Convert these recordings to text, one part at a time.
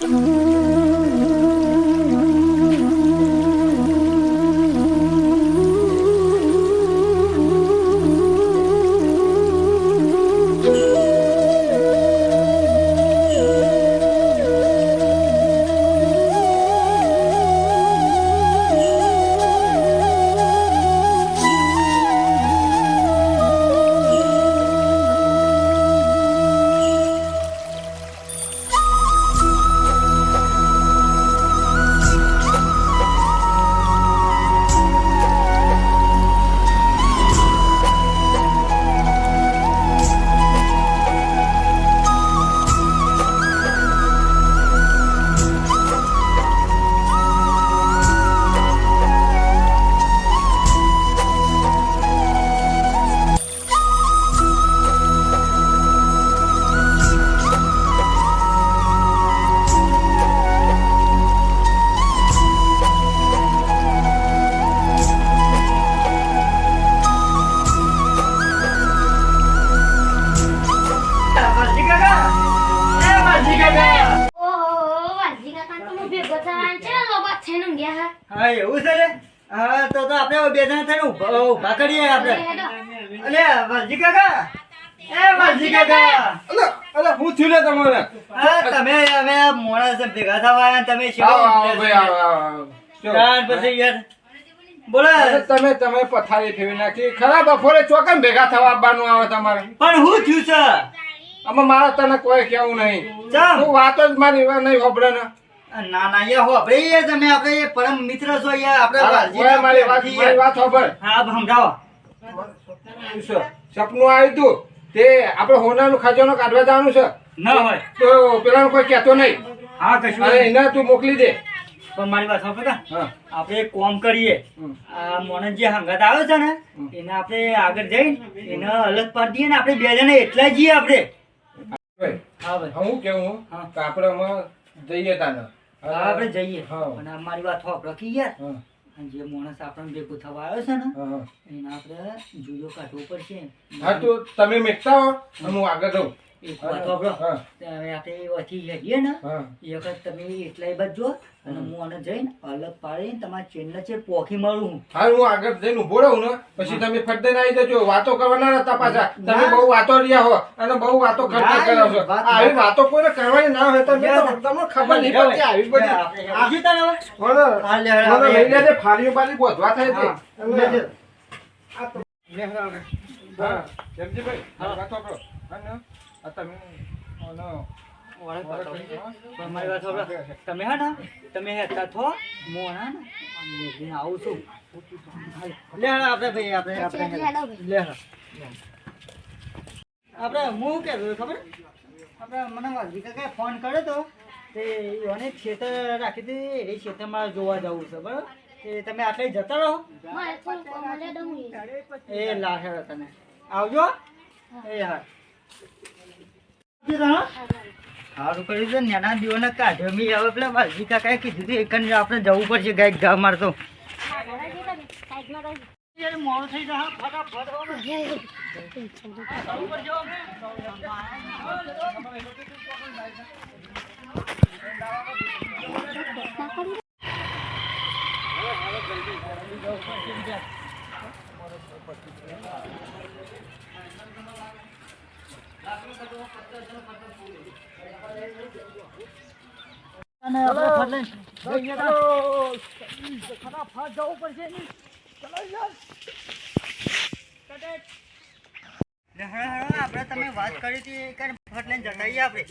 વાલજી હું ભેગો થવાનો છે લોબા થઈને ઊંઘ્યા હા? એવું છે રે હા તો તો આપણે બે જણા થઈને ઊભા ઊભા કરીએ આપણે. અલે વાલજી કાકા. એ વાલજી કાકા. અલા અલા હું થયું લે તમારે હા તમે હવે આ માણસ ભેગા થવા આવ્યા તમે શેવા આવો ભાઈ છો? આવો આવો પછી યાર. બોલો. તમે તમે પથારી ફેરવી નાખી. ખરા બપોરે ચોકન ભેગા થવા આવવાનું આવે તમારે? પણ હું થયું છે આમાં મારા તને કોઈ કેવું નહીં. હું તું વાત જ મારી નહીં ખબર ને. ના ના યાર હો આપણે તમે આપણે પરમ મિત્ર છો યાર આપણે વાલજી મારી વાત મારી વાત હા સમજાવો સપનું આવ્યું તું. તે આપણે હોનાનું ખજાનો કાઢવા જવાનું છે. ના હોય. તો પેલાને કોઈ કહેતો નહીં. હા કશું અરે એને તું મોકલી દે. પણ મારી વાત સાંભળતા? આપણે એક કોમ કરીએ. આ મોનસ જે હંગાત આવ્યો છે ને એને આપણે આગળ જઈ એને અલગ પાડી દઈએ ને આપણે બે જણા એટલા જઈએ આપણે. હા ભાઈ. હું કેવું? આપણે જઈએ તાને. આપણે જઈએ. અને અમારી વાત હોપ કે યાર. જે માણસ આપણને ભેગો થવા આવ્યો છે ને. એને આપણે જુદો કાઢવો પડશે. હા તો તમે મેકતા હો હું આગળ જાઉં એક વાત સાંભળો હા. હવે આપણે વચ્ચે હેડીએ ને. એ વખત તમે એટલાય બાજુ અને હું આને જઈને અલગ પાડીને તમારા છે પોખી મારું હું આગળ જઈને ઊભો રહું ને પછી તમે ફટ આવી જજો. વાતો કરવાના હતા પાછા. તમે બહુ વાતો રહ્યા હો અને બહુ વાતો કરતા કરો છો. આવી વાતો કોઈને કરવાની ના હોય તો- તમને ખબર નહીં પડતી આવી બધી. આપણે આ- હેડીએ તાને હા, લે, લઈ લેજે ગોધવા થાય છે. હા, લે, હા, વાતો કરો હા. તમે અને ઓળખ બતાવો. પણ મારી વાત સાંભળો. તમે હે ને? તમે હેતા થો? હું ને? આવું છું. લે આપણે ભાઈ આપણે આપણે લે આપણે હું કે ખબર? આપણે મને કાકાએ ફોન કર્યો તો તે એને ખેતર રાખી હતી એ ખેતરમાં જોવા જવું છે બરાબર? એ તમે આટલે જતા રહો. એ લાખે તને આવજો. એ હા. સારું કર્યું છે, નાના દીવાના કાઢ્યો મી હવે પેલા વાલજી કાકાએ કીધું હતું એકન આપણે જવું પડશે ગાય ગા મારતો સાઈડમાં રહી. ફટાફટ જવું પડશે આપણે તમે વાત કરી હતી ફટ લઈને જતા આપણે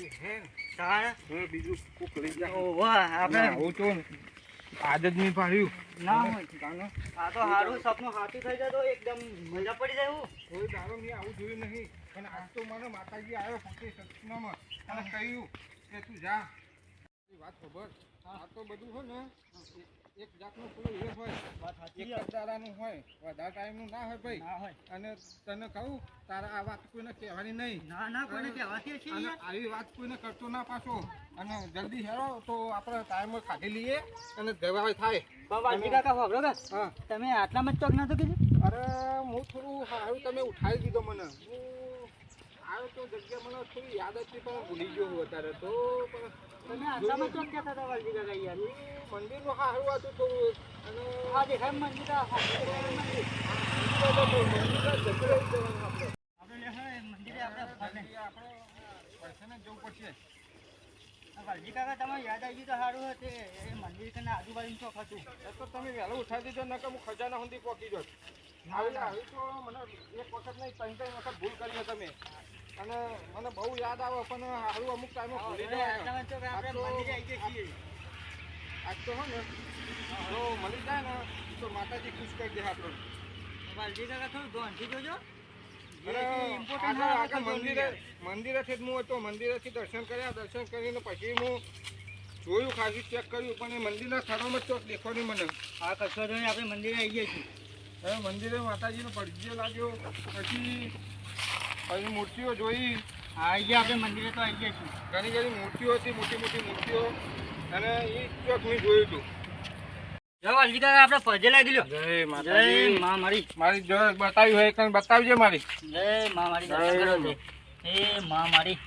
બીજું આપણે ના, જ નહીં પાડ્યું. ના હોય આ તો સારું સપનું હાથું થઈ જાય તો એકદમ મજા પડી જાય એવું. કોઈ દાડો મેં આવું જોયું નહીં અને આજ તો મને માતાજી આવ્યો પોતે સપનામાં અને કહ્યું કે તું જા. વાત ખબર? આ તો બધું હોય ને. એક જાતનું પેલું એ હોય એક દાડાનું હોય વધારે ટાઈમનું ના હોય ભાઈ. ના હોય. અને તને કહું તારા આ વાત કોઈને કહેવાની નહીં. ના ના કોઈને કહેવાતી છે આવી વાત કોઈને કરતો ના પાછો. અને જલ્દી હેરો તો આપણે ટાઈમ કાઢી લઈએ અને દવા થાય. વાલજી કાકા કે હા. તમે આટલામાં જ ચોક ના તો કીધું? અરે હું થોડું સારું તમે ઉઠાવી દીધો મને. હું તો જગ્યા મને થોડી યાદ હતી પણ ભૂલી ગયો અત્યારે તો. કાકા મંદિરનું સારું હતું થોડું. અને આ દેખાય મંદિર મંદિર મંદિર હવે મંદિરે. વાલજી કાકા તમે યાદ આવી ગયું તો સારું હતું એ મંદિર કને આજુબાજુ ચોક હતું? તો તમે વહેલો ઉઠાવી દીધો નકર હું ખજાના સુધી પહોંચી જાઉં આવી તો મને એક વખત નહીં ત્રણ ત્રણ વખત ભૂલ કરી તમે. અને મને બહુ યાદ આવે પણ હારું અમુક ટાઈમે ભૂલી જાય. આજ તો હો ને જો મળી જાય ને તો માતાજી ખુશ કરી દે આપણને. વાલજી કાકા થોડું ધોનથી જોજો. મંદિરેથી જ હું હતો મંદિરેથી દર્શન કર્યા દર્શન કરીને પછી હું જોયું ખાસી ચેક કર્યું પણ એ મંદિરના સ્થળોમાં ચોક દેખો નહીં મને. આ જોઈને આપણે મંદિરે આવી ગયા છીએ. હવે મંદિરે માતાજીનો પડઘિયો લાગ્યો પછી પછી મૂર્તિઓ જોઈ આવી ગયા આપણે મંદિરે તો આવી ગયા છીએ. ઘણી ઘણી મૂર્તિઓ હતી મોટી મોટી મૂર્તિઓ. અને એ ચોક મેં જોયું હતું. જો વાલજી આપણે પજે લાગી લ્યો. જય જય મા મારી. મારી જો બતાવી હોય કંઈ બતાવજે મારી. જય મા મારી જય મા. મારી.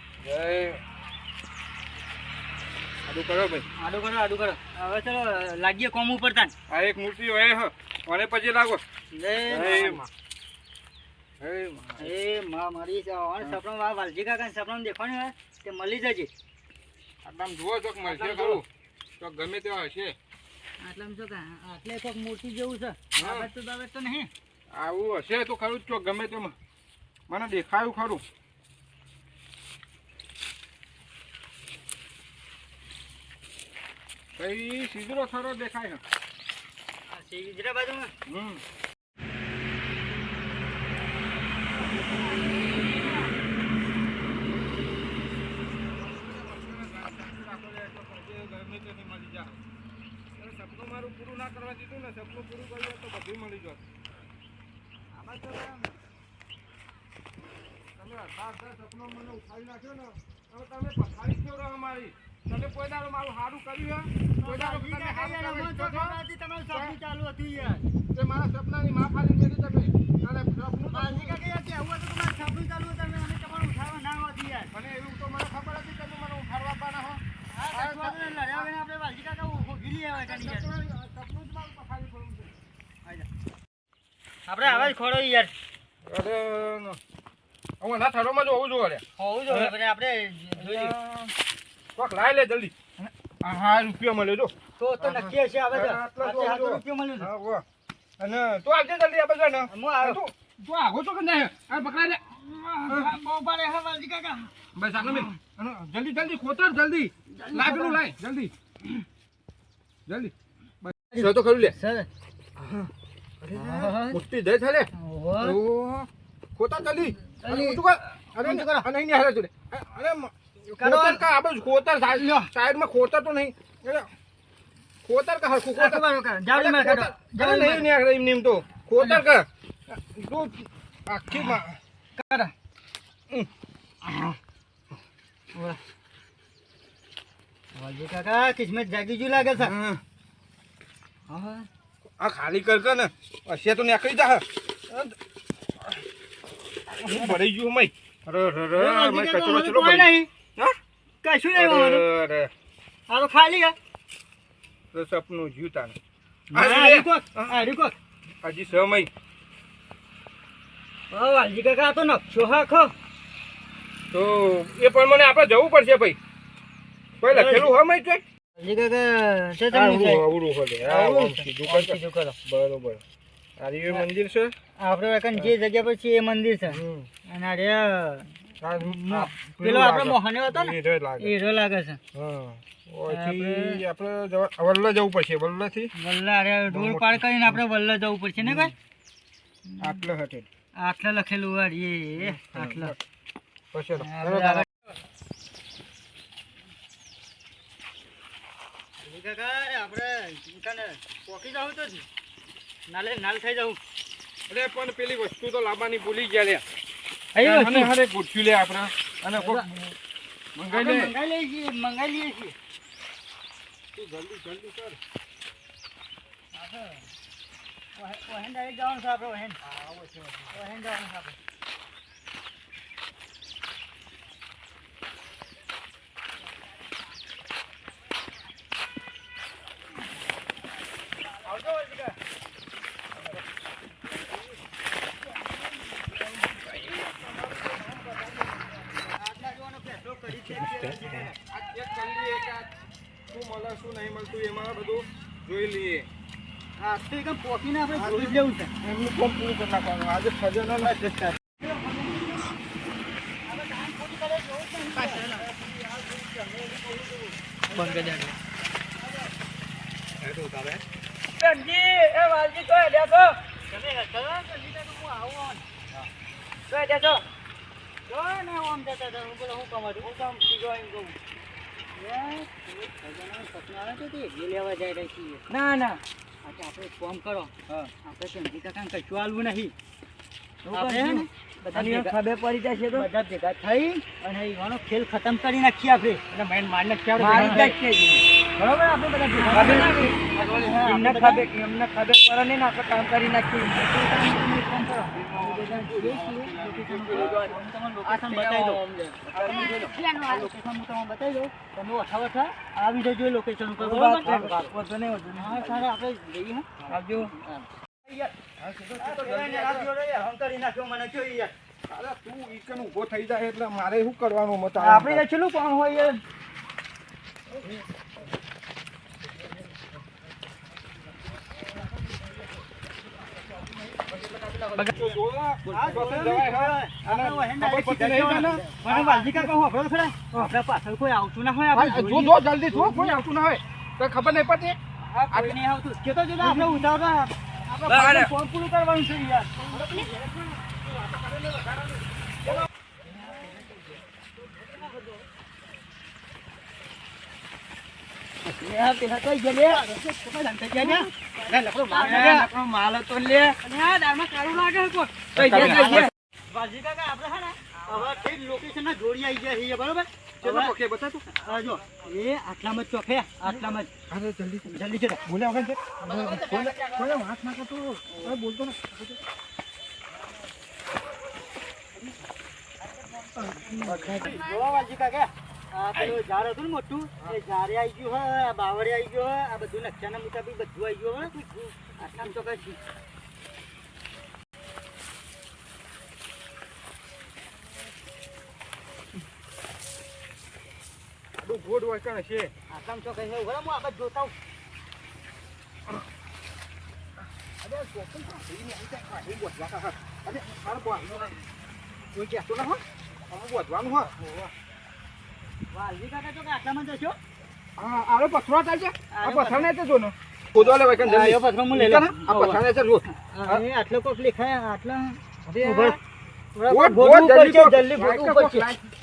આડું કરો ભાઈ. આડું કરો આડું કરો. હવે ચલો લાગીએ કોમ ઉપર તાન. આ એક મૂર્તિ હોય અને પછી લાગો? જય મા. માં. માં. એ મા મારી સપનું આ વાલજી કાકા સપનું તે મળી જજે. આટલામાં જુઓ ચોક મળશે ખરું. ચોક ગમે તેવા હશે. આટલામાં આટલે કોઈક મૂર્તિ જેવું છે. તો તો નહીં. આવું હશે તો ખરું જ ચોક ગમે તેમાં. મને દેખાયું ખરું. કઈ સીધરો ખરો દેખાય છે આ છે બાજુમાં? હમ. સપનું મારું પૂરું ના કરવા દીધું ને સપનું પૂરું કર્યું તો બધું મળી જશે આમાં તો તમે અઢાર અડધા સપનો મને ઉઠાવી નાખ્યો ને હવે તમે પથારી જ અમારી તમે કોઈ દાડો મારું સારું કર્યું કોઈ દાડો તમારું સપનું ચાલુ હતું યાર. તે મારા સપનાની માં ફાડી તમે. અને સપનું કાકા તમારું સપનું ચાલુ તમે અમે તમારું ઉઠાવવા ના હોતી યાર. મને એવું તો મને ખબર હતી તમે મને ઉઠાડવા પાના હો. હા કચ્છમાં લડ્યા વગર આપણે વાલજી કાકા યાર. સપનું જ મારું પથારી પડવું છે. આપણે આવાજ ખોડો યાર. અરે હું હવે ના થરોમાં જો હોવું જોઈએ હોવું જોઈએ પણ આપણે કોક લાવી લે જલ્દી. આ હા રૂપિયા મળ્યો જો. તો તો નક્કી હશે આવે તો આટલા. રૂપિયો મળ્યો હા અને તું આવજે જલ્દી આ ને હું આવ્યો તું. તું આગો છો કે નહીં? આ પકડા બહુ પાડે હા વાલજી કાકા બસ આગળ મેં જલ્દી જલ્દી ખોતર જલ્દી. લાય પેલું લાય જલ્દી. જલ્દી. બસ તો ખરું લે. સર. મુઠ્ઠી દે છે લે. ખોતર જલ્દી. અરે ઊંચું કર. અરે. અને તું અરે ખોતર કા? આપણે ખોતર. સાઈડ સાઈડમાં ખોતર તો નહીં. અરે ખોતર કા હરખું ખોતર. જાવડી માં કાઢો અરે નહીં આગળ એમ નેમ તો. ખોતર કર તું આખી માં કાઢો વાલજી કાકા કિસ્મત જાગી જુ લાગે છે. આ ખાલી કર ને. હશે તો નીકળી જા. હું ભરાઈ ગયું મય અરે અરે મય કચરો ચલો ભરી નહીં. હા? કશું નહીં આ તો ખાલી છે. તો સપનું જીવ તાને. હજી સમય. વાલજી કાકા તો નકશો હાખો. તો એ પણ મને આપણે જવું પડશે ભાઈ. કોઈ લખેલું કરો. બરોબર. આ મંદિર છે? આપણે જે જગ્યા પર છે એ મંદિર છે. અને પેલો પેલું આપણે લાગે. હતો ને? એ રહ્યો લાગે. એ હીરો લાગે છે. હા. આપણે વલ્લા જવું પડશે વલ્લાથી? વલ્લા અરે રોડ પાર કરીને આપણે વલ્લા જવું પડશે ને ભાઈ? આટલે હટે. આટલે લખેલું હોય એ આટલે. પછી કાકા આપણે પોકી જાવ તો નાલે નાલ થઈ જાવ અરે પણ પેલી વસ્તુ તો લાવવાની ભૂલી ગયા અને. હારે લે આપણે. અને કોક મંગાઈ લે. મંગાઈ લઈએ છીએ મંગાઈ લઈએ છીએ. તું જલ્દી જલ્દી કર. આપણે ઓહેન ડાયરેક્ટ જવાનું છે આપણે ઓહેન ઓહેન જવાનું છે આપણે. શું મળે શું નહીં મળતું એમાં બધું જોઈ લઈએ. હા તો એકદમ પોકીને આપણે જોઈ લેવું છે. એમનું કોમ પૂરું કરી નાખવાનું. આજે સજનો ના જતા કરો જલ્દી તો હું આવું જો તો હું આવે તે એ ના ના આપણે ફોન કરો. હા. આપણે ચંદ્રી કાંઈ કશું આલવું નહીં. ખબર પડી જશે તો? બધા ભેગા થઈ અને એવાનો ખેલ ખતમ કરી નાખીએ આપણે એટલે મારી મારને ખ્યાલ મારી જ છે બરોબર? આપણે બધા ભેગા એમને આપણે એમને પડે નહીં આપણે કામ કરી નાખીએ. આવી જજો લોકેશન ઉપર. આપણે જઈએ. આવજો. અરે તું ઈકન ઊભો થઈ જાય એટલે મારે શું કરવાનું મત આપણે કેટલું કામ હોય કોઈ આવતું ના હોય જો જો જલ્દી જો કોઈ આવતું ના હોય. તો ખબર નહીં પડતી. આપણે નહીં આવતું. કે તો જો આપણે ઉતાવળા આપણે બરાબર. પૂરું કરવાનું છે યાર માલ હતો લે ગયા? વાલજી હે ને, જોડી આવી ગયા છીએ, બરોબર? હવે, બતા તું. જો, એ આટલામાં જ ચોખે, આટલામાં જ. અરે જલ્દી. જલ્દી ચલો. બોલ્યા વગર છે કોઈને કોઈને વાત ના કરતો અરે બોલતો ને. જોવા કાકા, આ પેલું ઝાડ હતું ને મોટું, એ ઝાડે આવી ગયું હોય આ બાવળે આવી ગયો હોય આ બધું નકશાના મુતાબિક બધું આવી ગયું હે. આટલામાં ચોખા છે. આડું ગોડ હોય કણ છે. હું આગળ જોતા. અરે આવી જાય. આ હું બોધવા કાકા અરે મારે બોધવાનું કોઈ કહેતો ના હોય અમે બોધવાનું હોય વાલજી કાકા ચોખા આટલામાં જશો? હા આરો પથરો થાય આ આરો પથરો ને તે જો ને ખોદવા આ પથરો હું લઈ લઉં. આ પથરો ને જો આટલો કોક લેખાય, આટલા. ઊભા. જલ્દી. અ,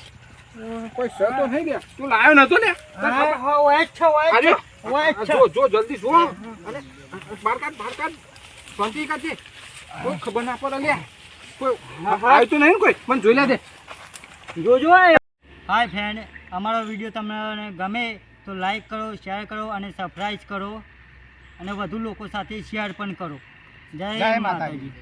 કોઈ તો નહીં ગયા. તું લાયો નતો હા, હા, છે, છે, છે. જો જો જલ્દી જો. અને બાર કાઢ બાર કાઢ. શાંતિ કાઢજે. કોઈ ખબર ના પડે લે. કોઈ આવ્યું તો નહીં કોઈ? મને જોઈ લે દે. જોજો હાય ફ્રેન્ડ અમારો વીડિયો તમને ગમે તો લાઈક કરો શેર કરો અને સબસ્ક્રાઈબ કરો. અને વધુ લોકો સાથે શેર પણ કરો. જય. માતાજી.